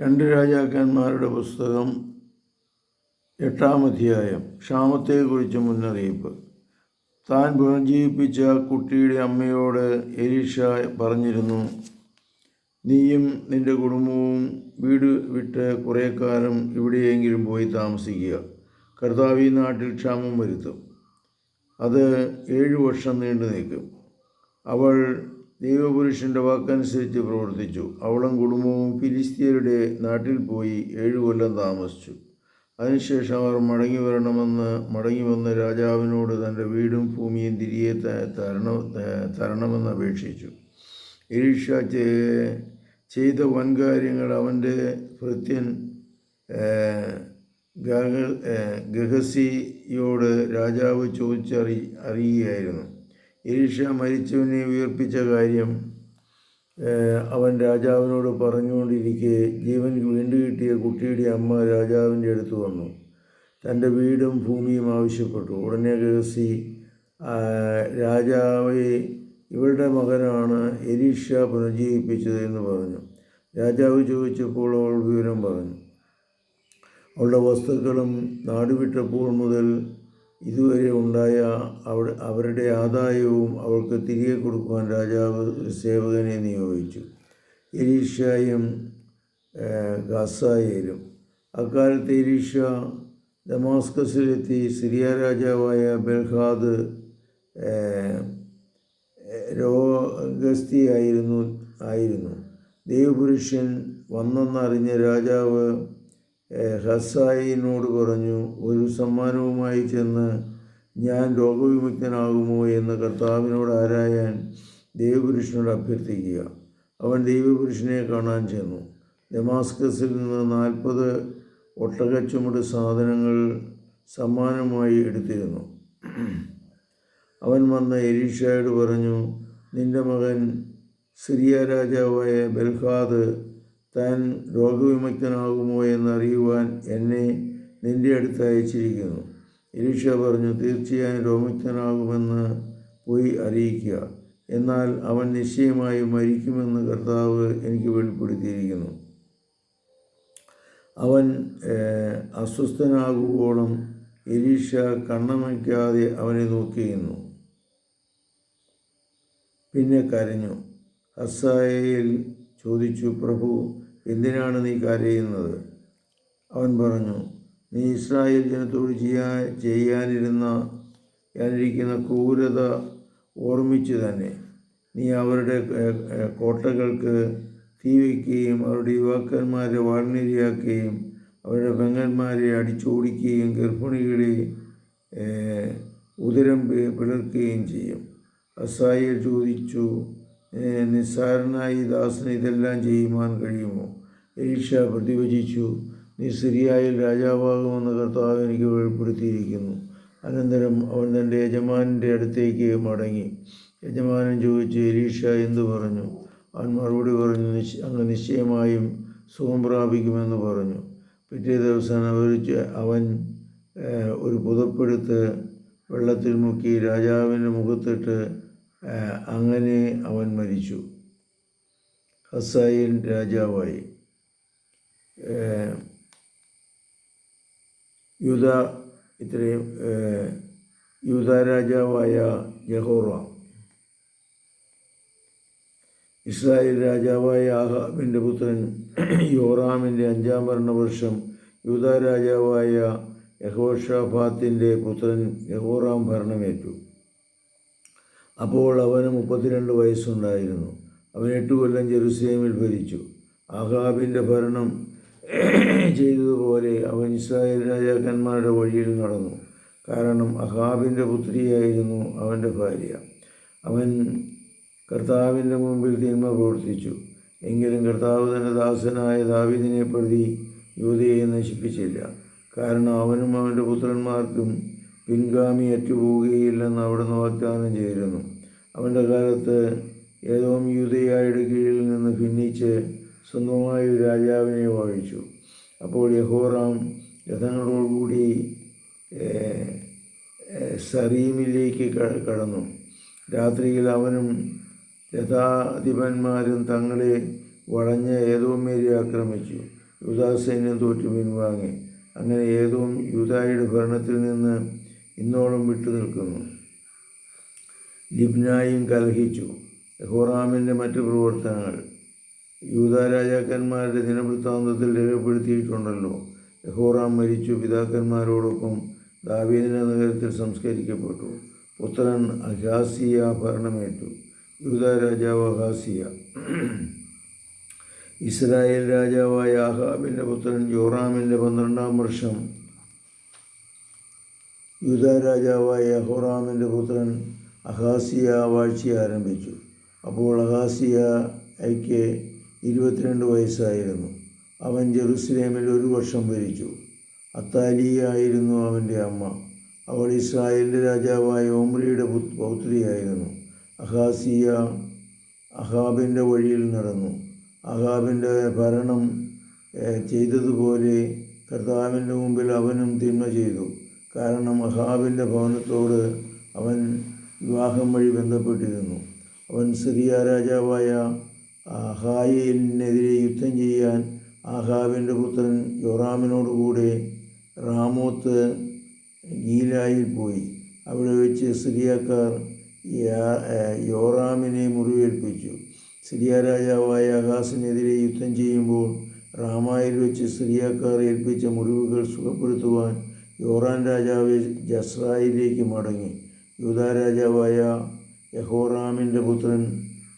രണ്ട് രാജാക്കന്മാരുടെ പുസ്തകം എട്ടാം അധ്യായം ക്ഷാമത്തെക്കുറിച്ച് മുന്നറിയിപ്പ്. താൻ പുനർജീവിപ്പിച്ച കുട്ടിയുടെ അമ്മയോട് എലീഷ പറഞ്ഞിരുന്നു നീയും നിന്റെ കുടുംബവും വീട് വിട്ട് കുറേ കാലം എവിടെയെങ്കിലും പോയി താമസിക്കുക. കർത്താവ് ഈ നാട്ടിൽ ക്ഷാമം വരുത്തും. അത് ഏഴു വർഷം നീണ്ടു നിൽക്കും. അവൾ ദൈവപുരുഷന്റെ വാക്കനുസരിച്ച് പ്രവർത്തിച്ചു. അവളും കുടുംബവും ഫിലിസ്തീനരുടെ നാട്ടിൽ പോയി ഏഴു കൊല്ലം താമസിച്ചു. അതിനുശേഷം അവർ മടങ്ങി വരണമെന്ന് മടങ്ങി വന്ന് രാജാവിനോട് തന്റെ വീടും ഭൂമിയും തിരികെ തരണ തരണമെന്ന് അപേക്ഷിച്ചു. എലീഷ ചെയ്ത വൻകാര്യങ്ങൾ അവന്റെ ഭൃത്യൻ ഗഹസിയോട് രാജാവ് ചോദിച്ചറി അറിയുകയായിരുന്നു. എലീഷ മരിച്ചവനെ ഉയർപ്പിച്ച കാര്യം അവൻ രാജാവിനോട് പറഞ്ഞുകൊണ്ടിരിക്കെ ജീവൻ വീണ്ടു കിട്ടിയ കുട്ടിയുടെ അമ്മ രാജാവിന്റെ അടുത്ത് വന്നു. തന്റെ വീടും ഭൂമിയും ആവശ്യപ്പെട്ടു. ഉടനെ ഗഹസി രാജാവെ ഇവളുടെ മകനാണ് എലീഷ പുനർജീവിപ്പിച്ചത് എന്ന് പറഞ്ഞു. രാജാവ് ചോദിച്ചപ്പോൾ അവൾ വിവരം പറഞ്ഞു. അവളുടെ വസ്തുക്കളും നാടുവിട്ടപ്പോൾ മുതൽ ഇതുവരെ ഉണ്ടായ അവ അവരുടെ ആദായവും അവൾക്ക് തിരികെ കൊടുക്കുവാൻ രാജാവ് ഒരു സേവകനെ നിയോഗിച്ചു. എലീഷയും ഗസായേലും. അക്കാലത്ത് എലീഷ ഡമാസ്കസിലെത്തി സിറിയ രാജാവായ ബൽഹാദ് രോഗസ്ഥിയായിരുന്നു ആയിരുന്നു. ദൈവപുരുഷൻ വന്നെന്നറിഞ്ഞ രാജാവ് ഹസായിനോട് പറഞ്ഞു ഒരു സമ്മാനവുമായി ചെന്ന് ഞാൻ രോഗവിമുക്തനാകുമോ എന്ന് കർത്താവിനോട് ആരായാൻ ദൈവപുരുഷനോട് അഭ്യർത്ഥിക്കുക. അവൻ ദൈവപുരുഷനെ കാണാൻ ചെന്നു. ഡെമാസ്കസിൽ നിന്ന് നാൽപ്പത് ഒട്ടകച്ചുമട് സാധനങ്ങൾ സമ്മാനമായി എടുത്തിരുന്നു. അവൻ വന്ന് എലീഷയോട് പറഞ്ഞു നിന്റെ മകൻ സിറിയ രാജാവായ ബൽഹാദ് താൻ രോഗവിമുക്തനാകുമോ എന്നറിയുവാൻ എന്നെ നിന്റെ അടുത്ത് അയച്ചിരിക്കുന്നു. എലീഷ പറഞ്ഞു തീർച്ചയായും രോഗമുക്തനാകുമെന്ന് പോയി അറിയിക്കുക. എന്നാൽ അവൻ നിശ്ചയമായും മരിക്കുമെന്ന് കർത്താവ് എനിക്ക് വെളിപ്പെടുത്തിയിരിക്കുന്നു. അവൻ അസ്വസ്ഥനാകുവോളം എലീഷ കണ്ണമയ്ക്കാതെ അവനെ നോക്കിയിരുന്നു. പിന്നെ കരഞ്ഞു. ഹസായയിൽ ചോദിച്ചു പ്രഭു എന്തിനാണ് നീ കരയുന്നത്? അവൻ പറഞ്ഞു നീ ഇസ്രായേൽ ജനത്തോട് ചെയ്യാൻ ചെയ്യാനിരുന്ന ഞാനിരിക്കുന്ന ക്രൂരത ഓർമ്മിച്ച് തന്നെ നീ അവരുടെ കോട്ടകൾക്ക് തീ വയ്ക്കുകയും അവരുടെ യുവാക്കന്മാരെ വാൾനിരയാക്കുകയും അവരുടെ പെങ്ങന്മാരെ അടിച്ചോടിക്കുകയും ഗർഭിണികളെ ഉദരം പിളർക്കുകയും ചെയ്യും. അസായൽ ചോദിച്ചു "ഏഹ്, നിസ്സാരനായി ദാസന് ഇതെല്ലാം ചെയ്യുവാൻ കഴിയുമോ? എലീഷ പ്രതിവചിച്ചു നീ സിറിയായിൽ രാജാവാകുമെന്ന് കർത്താവ് എനിക്ക് വെളിപ്പെടുത്തിയിരിക്കുന്നു. അനന്തരം അവൻ തന്റെ യജമാനന്റെ അടുത്തേക്ക് മടങ്ങി. യജമാനൻ ചോദിച്ചു എലീഷ എന്തു പറഞ്ഞു? അവൻ മറുപടി പറഞ്ഞു നിശ് അങ്ങ് നിശ്ചയമായും സുഖം പ്രാപിക്കുമെന്ന് പറഞ്ഞു. പിറ്റേ ദിവസം അവർ അവൻ ഒരു പുതപ്പെടുത്ത് വെള്ളത്തിൽ മുക്കി രാജാവിന്റെ മുഖത്തിട്ട് അങ്ങനെ അവൻ മരിച്ചു. ഹസായിൻ രാജാവായി. യൂത ഇത്രയും യൂത രാജാവായ ജഹോറാം ഇസ്രായേൽ രാജാവായ ആഹാബിന്റെ പുത്രൻ യോറാമിന്റെ അഞ്ചാം ഭരണവർഷം യൂത രാജാവായ യഹോഷാഫാത്തിന്റെ പുത്രൻ യഹോറാം ഭരണമേറ്റു. അപ്പോൾ അവന് മുപ്പത്തിരണ്ട് വയസ്സുണ്ടായിരുന്നു. അവൻ എട്ട് കൊല്ലം ജെറുസലേമിൽ ഭരിച്ചു. ആഹാബിന്റെ ഭരണം ചെയ്തതുപോലെ അവൻ ഇസ്രായേൽ രാജാക്കന്മാരുടെ വഴിയിൽ നടന്നു. കാരണം അഹാബിന്റെ പുത്രിയായിരുന്നു അവന്റെ ഭാര്യ. അവൻ കർത്താവിന്റെ മുമ്പിൽ തിന്മ പ്രവർത്തിച്ചു. എങ്കിലും കർത്താവ് തന്റെ ദാസനായ ദാവീദിനെ പ്രതി യുവതിയെ നശിപ്പിച്ചില്ല. കാരണം അവനും അവന്റെ പുത്രന്മാർക്കും പിൻഗാമി അറ്റുപോവുകയില്ലെന്ന് അവിടുന്ന് വാഗ്ദാനം ചെയ്തിരുന്നു. അവന്റെ കാലത്ത് ഏതോ യൂതയായുടെ കീഴിൽ നിന്ന് ഭിന്നിച്ച് സ്വന്തമായ ഒരു രാജാവിനെ വാങ്ങിച്ചു. അപ്പോൾ യഹോറാം രഥങ്ങളോടുകൂടി സറീമിലേക്ക് കടന്നു. രാത്രിയിൽ അവനും രഥാധിപന്മാരും തങ്ങളെ വളഞ്ഞ് ഏതോമേരി ആക്രമിച്ചു. യൂദാ സൈന്യം തോറ്റു പിൻവാങ്ങി. അങ്ങനെ ഏതോ യൂതായുടെ ഭരണത്തിൽ നിന്ന് ഇന്നോളം വിട്ടു നിൽക്കുന്നു. ലിബ്നായും കലഹിച്ചു. ഹോറാമിന്റെ മറ്റു പ്രവർത്തനങ്ങൾ. യൂദാ രാജാക്കന്മാരുടെ ദിനവൃത്താന്തത്തിൽ രേഖപ്പെടുത്തിയിട്ടുണ്ടല്ലോ. യഹോറാം മരിച്ചു പിതാക്കന്മാരോടൊപ്പം ദാവീദിന്റെ നഗരത്തിൽ സംസ്കരിക്കപ്പെട്ടു. പുത്രൻ അഹാസിയ ഭരണമേറ്റു. യൂത രാജാവ് അഹാസിയ. ഇസ്രായേൽ രാജാവായ ആഹാബിന്റെ പുത്രൻ ജോറാമിന്റെ പന്ത്രണ്ടാം വർഷം. യൂത രാജാവായ അഹോറാമിന്റെ പുത്രൻ അഹാസിയ വാഴ്ച ആരംഭിച്ചു. അപ്പോൾ അഹാസിയയ്ക്ക് ഇരുപത്തിരണ്ട് വയസ്സായിരുന്നു. അവൻ ജെറുസലേമിൽ ഒരു വർഷം ഭരിച്ചു. അത്താലിയായിരുന്നു അവന്റെ അമ്മ. അവൾ ഇസ്രായേലിന്റെ രാജാവായ ഓമ്രിയുടെ പുത്- പൗത്രിയായിരുന്നു. അഹാസിയ അഹാബിന്റെ വഴിയിൽ നടന്നു. അഹാബിന്റെ ഭരണം ചെയ്തതുപോലെ കർത്താവിന്റെ മുമ്പിൽ അവനും തിന്മ ചെയ്തു. കാരണം അഹാബിന്റെ ഭവനത്തോട് അവൻ വിവാഹം വഴി ബന്ധപ്പെട്ടിരുന്നു. അവൻ സിറിയ രാജാവായ ഹായേലിനെതിരെ യുദ്ധം ചെയ്യാൻ ആഹാബിന്റെ പുത്രൻ യോറാമിനോടുകൂടെ റാമോത്ത് ഗീലായിൽ പോയി. അവിടെ വെച്ച് സിറിയക്കാർ യോറാമിനെ മുറിവേൽപ്പിച്ചു. സിറിയ രാജാവായ അഹാസിനെതിരെ യുദ്ധം ചെയ്യുമ്പോൾ റാമായിൽ വെച്ച് സിറിയക്കാർ ഏൽപ്പിച്ച മുറിവുകൾ സുഖപ്പെടുത്തുവാൻ യോറാൻ രാജാവ് ജസ്രായിലേക്ക് മടങ്ങി. യൂദാ രാജാവായ യഹോറാമിന്റെ പുത്രൻ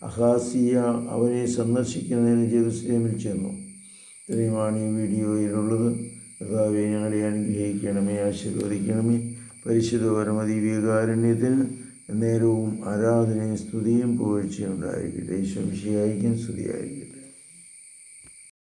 അഹാസിയ അവനെ സന്ദർശിക്കുന്നതിന് ജെറുസലേമിൽ ചെന്നു. ഇത്രയുമാണ് ഈ വീഡിയോയിലുള്ളത്. കർത്താവെ ഞങ്ങളെ അനുഗ്രഹിക്കണമേ ആശീർവദിക്കണമേ. പരിശുദ്ധ പരമദിവ്യകാരുണ്യത്തിന് നേരവും ആരാധനയും സ്തുതിയും പുകഴ്ചയും ഉണ്ടായിരിക്കട്ടെ. ഈശ്വംശിയായിരിക്കും സ്തുതിയായിരിക്കും.